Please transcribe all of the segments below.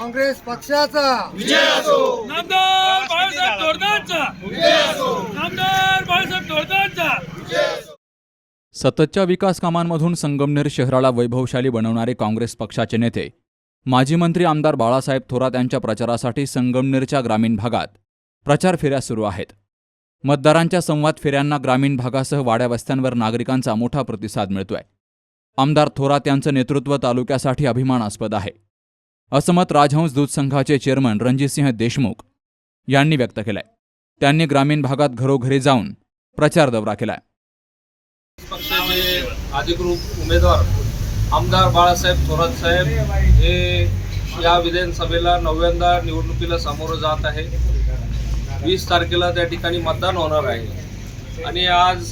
काँग्रेस पक्षाचा. नामदार बाळासाहेब थोरदांचा नामदार बाळासाहेब थोरदांचा सततच्या विकास कामांमधून संगमनेर शहराला वैभवशाली बनवणारे काँग्रेस पक्षाचे नेते माजी मंत्री आमदार बाळासाहेब थोरात यांच्या प्रचारासाठी संगमनेरच्या ग्रामीण भागात प्रचार फेऱ्या सुरू आहेत. मतदारांच्या संवाद फेऱ्यांना ग्रामीण भागासह वाड्या वस्त्यांवर नागरिकांचा मोठा प्रतिसाद मिळतोय. आमदार थोरात यांचं नेतृत्व तालुक्यासाठी अभिमानास्पद आहे. असं मत राजहंस दूध संघाचे चेअरमन रणजितसिंह देशमुख यांनी व्यक्त केलंय. त्यांनी ग्रामीण भागात घरोघरी जाऊन प्रचार दौरा केलाय. पक्षाचे अधिकृत उमेदवार आमदार बाळासाहेब थोरात साहेब हे या विधानसभेला नव्यांदा निवडणुकीला सामोरं जात आहे. वीस तारखेला त्या ठिकाणी मतदान होणार आहे. आणि आज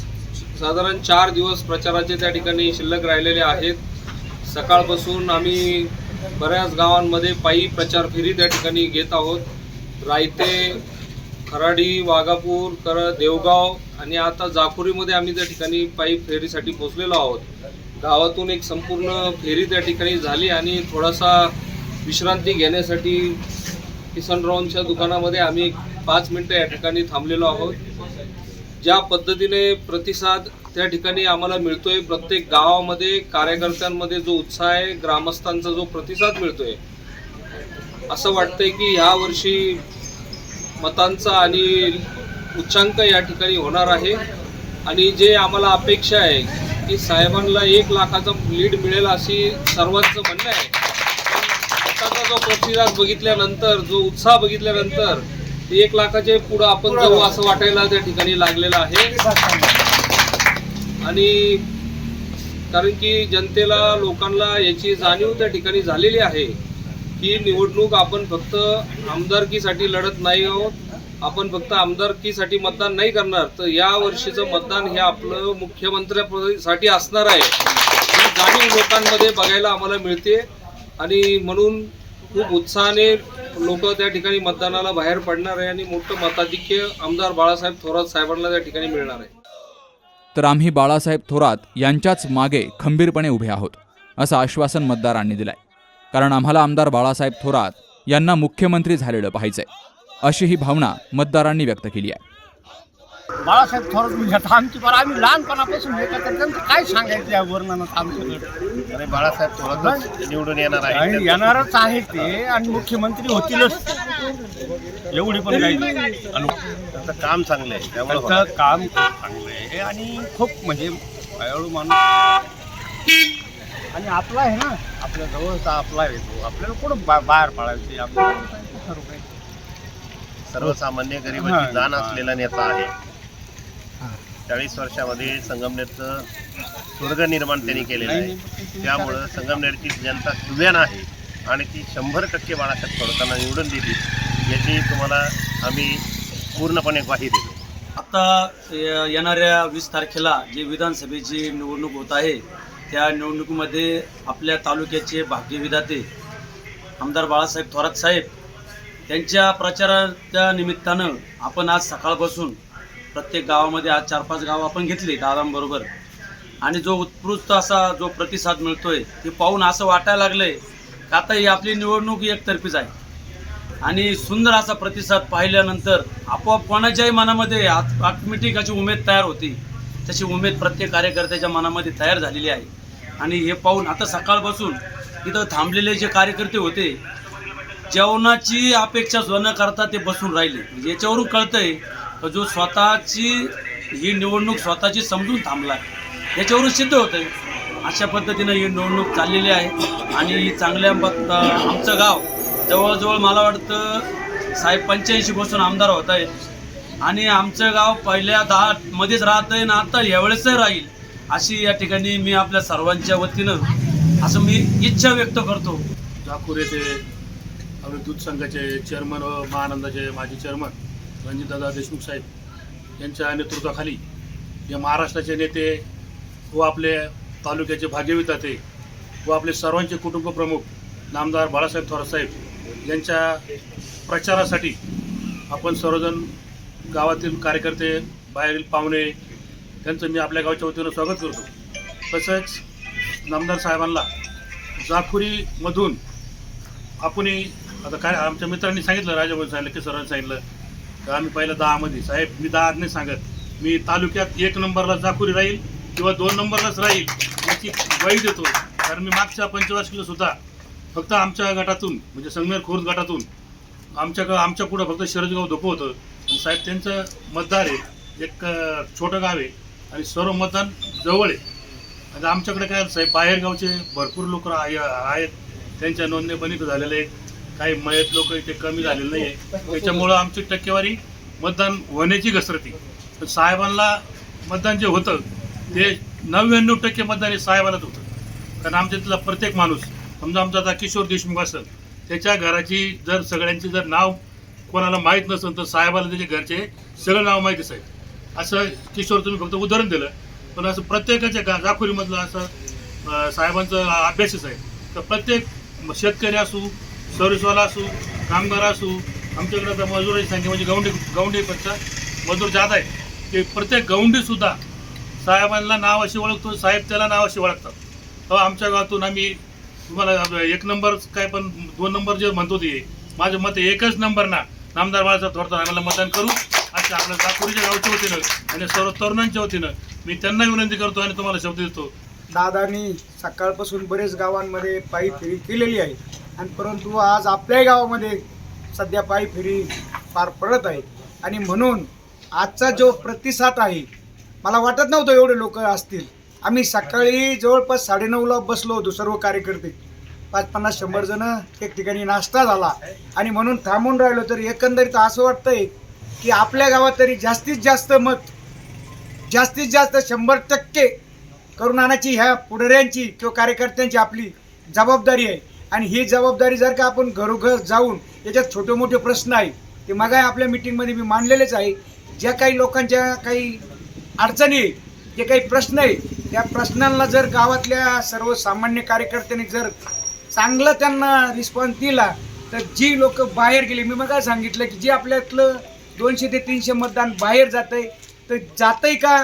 साधारण चार दिवस प्रचाराचे त्या ठिकाणी शिल्लक राहिलेले आहेत. सकाळपासून आम्ही बऱ्याच गावांमध्ये पायी प्रचार फेरी त्या ठिकाणी घेत आहोत. रायते खराडी वाघापूर कर देवगाव आणि आता जाकुरीमध्ये आम्ही त्या ठिकाणी पायी फेरीसाठी पोहोचलेलो आहोत. गावातून एक संपूर्ण फेरी त्या ठिकाणी झाली आणि थोडासा विश्रांती घेण्यासाठी किसनरावांच्या दुकानामध्ये आम्ही पाच मिनटं या ठिकाणी थांबलेलो आहोत. ज्या पद्धतीने प्रतिसाद त्या ठिकाणी आम्हाला मिळतोय प्रत्येक गावामध्ये कार्यकर्त्यांमध्ये जो उत्साह आहे ग्रामस्थांचा जो प्रतिसाद मिळतोय. असं वाटतंय की ह्या वर्षी मतांचा आणि उच्चांक या ठिकाणी होणार आहे. आणि जे आम्हाला अपेक्षा आहे की साहेबांना एक लाखाचा लीड मिळेल अशी सर्वांचं म्हणणं आहे. आताचा जो प्रतिसाद बघितल्यानंतर जो उत्साह बघितल्यानंतर एक लाखाचे पुढं आपण जाऊ असं वाटायला त्या ठिकाणी लागलेलं आहे. आणि कारण की जनतेला लोकांना याची जाणीव त्या ठिकाणी झालेली आहे की निवडणूक आपण फक्त आमदारकीसाठी लढत नाही आहोत. आपण फक्त आमदारकीसाठी मतदान नाही करणार. तर या वर्षीचं मतदान हे आपलं मुख्यमंत्र्यासाठी असणार आहे. ही जाणीव लोकांमध्ये बघायला आम्हाला मिळते. आणि म्हणून खूप उत्साहाने लोक त्या ठिकाणी मतदानाला बाहेर पडणार आहे आणि मोठं मताधिक्य आमदार बाळासाहेब थोरात साहेबांना त्या ठिकाणी मिळणार आहे. तर आम्ही बाळासाहेब थोरात यांच्याच मागे खंबीरपणे उभे आहोत असं आश्वासन मतदारांनी दिलंय. कारण आम्हाला आमदार बाळासाहेब थोरात यांना मुख्यमंत्री झालेलं पाहिजे अशी ही भावना मतदारांनी व्यक्त केली आहे. बाळासाहेब थोरात म्हणजे आमची बरं आम्ही लहानपणापासून एकत्र त्यांचं काय सांगायचं या वर्णनात आमच्याकडे? अरे बाळासाहेब थोरातच निवडून येणार आहे आणि येणारच आहे ते. आणि मुख्यमंत्री होतीलच. एवढी पण काही अनु त्यांचं काम चांगलं आहे. त्यामुळे होणार. त्यांचं काम खूप चांगलं आहे. आणि खूप म्हणजे हळूहळू माणूस आणि आपला आहे ना आपल्या जवळचा आपला आहे तो. आपल्याला कुठं बा बाहेर पाडायचे आपल्याला सर्व काही. सर्वसामान्य हां. गरिबाची जाण असलेला नेता आहे. चाळीस वर्षामध्ये संगमनेरचं स्वर्ग निर्माण त्यांनी केलेलं आहे. त्यामुळं संगमनेरची जनता सुव्यान आहे आणि ती शंभर टक्के बाळासाहेब थोडताना निवडून दिली याची तुम्हाला आम्ही पूर्णपणे ग्वाही देतो. आत्ता येणाऱ्या वीस तारखेला जे विधानसभेची निवडणूक होत आहे त्या निवडणुकीमध्ये आपल्या तालुक्याचे भाग्यविधाते आमदार बाळासाहेब थोरात साहेब त्यांच्या प्रचाराच्या निमित्तानं आपण आज सकाळपासून प्रत्येक गावामध्ये आज चार पाच गावं आपण घेतली दादांबरोबर आणि जो उत्कृष्ट असा जो प्रतिसाद मिळतोय ते पाहून असं वाटायला लागलंय का आता ही आपली निवडणूक एकतर्फीच आहे. आणि सुंदर असा प्रतिसाद पाहिल्यानंतर आपोआप कोणाच्याही मनामध्ये आत- ऑटोमॅटिक अशी उमेद तयार होती. तशी उमेद प्रत्येक कार्यकर्त्याच्या मनामध्ये तयार झालेली आहे. आणि हे पाहून आता सकाळपासून इथं थांबलेले जे कार्यकर्ते होते जेवणाची अपेक्षा न करता ते बसून राहिले. म्हणजे याच्यावरून कळतंय जो स्वतःची ही निवडणूक स्वतःची समजून थांबला याच्यावरून सिद्ध होतंय. अशा पद्धतीनं ही निवडणूक चाललेली आहे. आणि ही चांगल्या पद्ध आमचं गाव जवळजवळ मला वाटतं साहेब पंच्याऐंशी पासून आमदार होत आहेत. आणि आमचं गाव पहिल्या दहा मध्येच राहत आहे ना आता यावेळेसही राहील अशी या ठिकाणी मी आपल्या सर्वांच्या वतीनं असं मी इच्छा व्यक्त करतो. नागपूर येथे आपले दूध संघाचे चेअरमन व महानंदाचे माजी चेअरमन रणजितदादा देशमुख साहेब यांच्या नेतृत्वाखाली हे महाराष्ट्राचे नेते व आपले तालुक्याचे भाग्यविताते व आपले सर्वांचे कुटुंब प्रमुख नामदार बाळासाहेब थोरात साहेब यांच्या प्रचारासाठी आपण सर्वजण गावातील कार्यकर्ते बाहेरील पाहुणे त्यांचं मी आपल्या गावच्या वतीनं स्वागत करतो. तसंच नामदार साहेबांना जाखुरीमधून आपणही आता काय आमच्या मित्रांनी सांगितलं राजाभाऊ सांगितलं की सरांनी सांगितलं तर आम्ही पहिलं दहामध्ये. साहेब मी दहा नाही सांगत. मी तालुक्यात एक नंबरला जाकुरी राहील किंवा दोन नंबरलाच राहील याची ग्वाही देतो. कारण मी मागच्या पंचवार्षिकला सुद्धा फक्त आमच्या गटातून म्हणजे संगमेर खुर्द गटातून आमच्या आमच्या पुढं फक्त शरदगाव धोपं होतं. आणि साहेब त्यांचं मतदार आहे. एक छोटं गाव आहे आणि सर्व मतदान जवळ आहे. आता आमच्याकडे काय साहेब बाहेरगावचे भरपूर लोक आहेत. त्यांच्या नोंदणी पण झालेले आहेत. काही मयत लोक इथे कमी झालेले नाही आहे त्याच्यामुळं आमची टक्केवारी मतदान होण्याची घसरती. तर साहेबांना मतदान जे होतं ते नव्याण्णव टक्के मतदान हे साहेबालाच होतं. कारण आमच्या तिथला प्रत्येक माणूस समजा आमचा आता किशोर देशमुख असेल त्याच्या घराची जर सगळ्यांची जर नाव कोणाला माहीत नसेल तर साहेबाला त्याचे घरचे सगळं नाव माहिती आहे असं किशोर तुम्ही फक्त उदाहरण दिलं. पण असं प्रत्येकाच्या गा जाखोरीमधलं असं साहेबांचं अभ्यासच आहे. तर प्रत्येक शेतकरी असू सर्व्हिसवाला असू कामगार असू आमच्याकडे आता मजुराची संख्या म्हणजे गौंडी गवंडीपेक्षा मजूर जात आहे. की प्रत्येक गौंडीसुद्धा साहेबांना नाव अशी ओळखतो साहेब त्याला नाव अशी ओळखतात. तेव्हा आमच्या गावातून आम्ही तुम्हाला एक नंबर काय पण दोन नंबर जे म्हणतो ते माझं मत एकच नंबर ना नामदार बाळासाहेब थोडतात आम्हाला मतदान करू. अशा आपल्या जाकुरीच्या गावच्या वतीनं आणि सर्व तरुणांच्या वतीनं मी त्यांना विनंती करतो आणि तुम्हाला शब्द देतो. दादानी सकाळपासून बरेच गावांमध्ये पायी फेरी केलेली आहे. आणि परंतु आज आपल्याही गावामध्ये सध्या पायी फेरी पार पडत आहे. आणि म्हणून आजचा जो प्रतिसाद आहे मला वाटत नव्हतं एवढे लोक असतील. आम्ही सकाळी जवळपास साडेनऊला बसलो होतो सर्व कार्यकर्ते. पाच पन्नास शंभर जण एक ठिकाणी नाश्ता झाला. आणि म्हणून थांबून राहिलो तर एकंदरीत असं वाटतंय की आपल्या गावात तरी जास्तीत जास्त मत जास्तीत जास्त शंभर टक्के करून आणायची ह्या पुढाऱ्यांची किंवा कार्यकर्त्यांची आपली जबाबदारी आहे. आणि ही जबाबदारी जर का आपण घरोघर जाऊन याच्यात छोटे मोठे प्रश्न आहे ते मग आपल्या मिटिंगमध्ये मी मांडलेलेच आहे. ज्या काही लोकांच्या काही अडचणी जे काही प्रश्न आहे त्या प्रश्नांना जर गावातल्या सर्वसामान्य कार्यकर्त्यांनी जर चांगलं त्यांना रिस्पॉन्स दिला तर जी लोक बाहेर गेली मी मग सांगितलं की जे आपल्यातलं दोनशे ते तीनशे मतदान बाहेर जातंय तर जातंय का?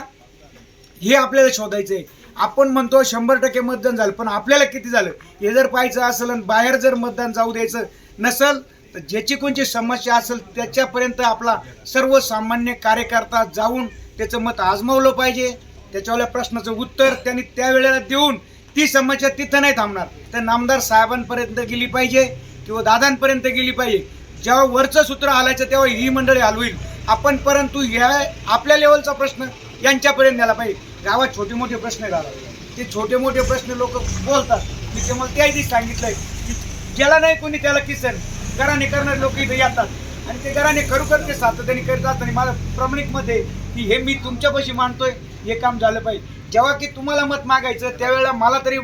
हे आपल्याला शोधायचं आहे आपण म्हणतो शंभर टक्के मतदान झालं पण आपल्याला किती झालं? हे जर पाहायचं असेल आणि बाहेर जर मतदान जाऊ द्यायचं नसेल तर ज्याची कोणची समस्या असेल त्याच्यापर्यंत आपला सर्वसामान्य कार्यकर्ता जाऊन त्याचं मत आजमावलं पाहिजे. त्याच्यावाल्या प्रश्नाचं उत्तर त्यांनी त्यावेळेला देऊन ती समस्या तिथं नाही थांबणार. तर नामदार साहेबांपर्यंत गेली पाहिजे किंवा दादांपर्यंत गेली पाहिजे. जेव्हा वरचं सूत्र हालायचं तेव्हा ही मंडळी हलवील. आपण परंतु ह्या आपल्या लेवलचा प्रश्न यांच्यापर्यंत द्यायला पाहिजे. गावात छोटे मोठे प्रश्न राहतात ते छोटे मोठे प्रश्न लोक बोलतात. मी तुम्हाला त्या आधीच सांगितलंय की ज्याला नाही कोणी त्याला किसन. घराने करणारे लोक इथे येतात. आणि ते घराने खरोखर ते सातत्याने करत असताना माझं प्रामाणिक मत आहे की हे मी तुमच्यापाशी मानतोय हे काम झालं पाहिजे. जेव्हा की तुम्हाला मत मागायचं त्यावेळेला मला तरी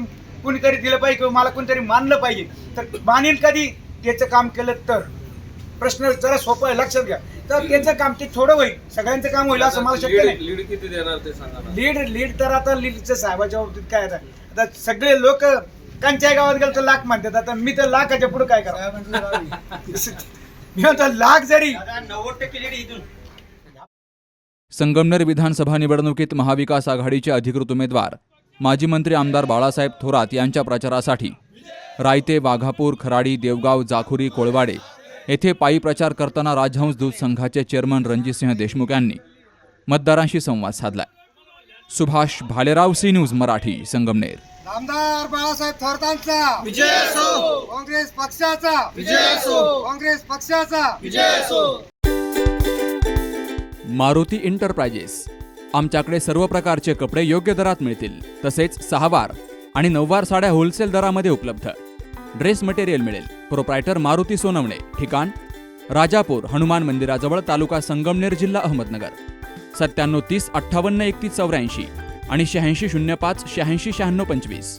कोणीतरी दिलं पाहिजे किंवा मला कोणीतरी मानलं पाहिजे. तर मानेल कधी त्याचं काम केलं तर. प्रश्न जरा सोपं आहे. लक्षात घ्या. तर त्याचं काम ते थोडं होईल. सगळ्यांचं काम होईल असं मला शक्य नाही. लीड किती देणार ते सांगा ना. लीड लीड तर आता लीडचं साहेबाच्या बाबतीत काय आता आता सगळे लोक कांच्या गावात गेलं तर लाख म्हणतात. आता मी तर लाखाच्या पुढे काय करा मी म्हणतो लाख जरी. संगमनेर विधानसभा निवडणुकीत महाविकास आघाडीचे अधिकृत उमेदवार माजी मंत्री आमदार बाळासाहेब थोरात यांच्या प्रचारासाठी रायते वाघापूर खराडी देवगाव जाखुरी कोळवाडे येथे पायी प्रचार करताना राजहंस दूध संघाचे चेअरमन रणजितसिंह देशमुख यांनी मतदारांशी संवाद साधलाय. Subhash Bhalerao C news Marathi Sangamner. आमदार बाळासाहेब थोरतांचा. विजय असो. काँग्रेस पक्षाचा. विजय असो. काँग्रेस पक्षाचा. मारुती एंटरप्राइजेस. आमच्याकडे सर्व प्रकारचे कपडे योग्य दरात मिळतील. तसेच सहावार आणि नऊवार साड्या होलसेल दरामध्ये उपलब्ध. ड्रेस मटेरियल मिळेल. प्रोप्रायटर मारुती सोनवणे ठिकाण राजापूर हनुमान मंदिराजवळ तालुका संगमनेर जिल्हा अहमदनगर. सत्त्याण्णव तीस अठ्ठावन्न एकतीस चौऱ्याऐंशी आणि शहाऐंशी शून्य पाच शहाऐंशी शहाण्णव पंचवीस.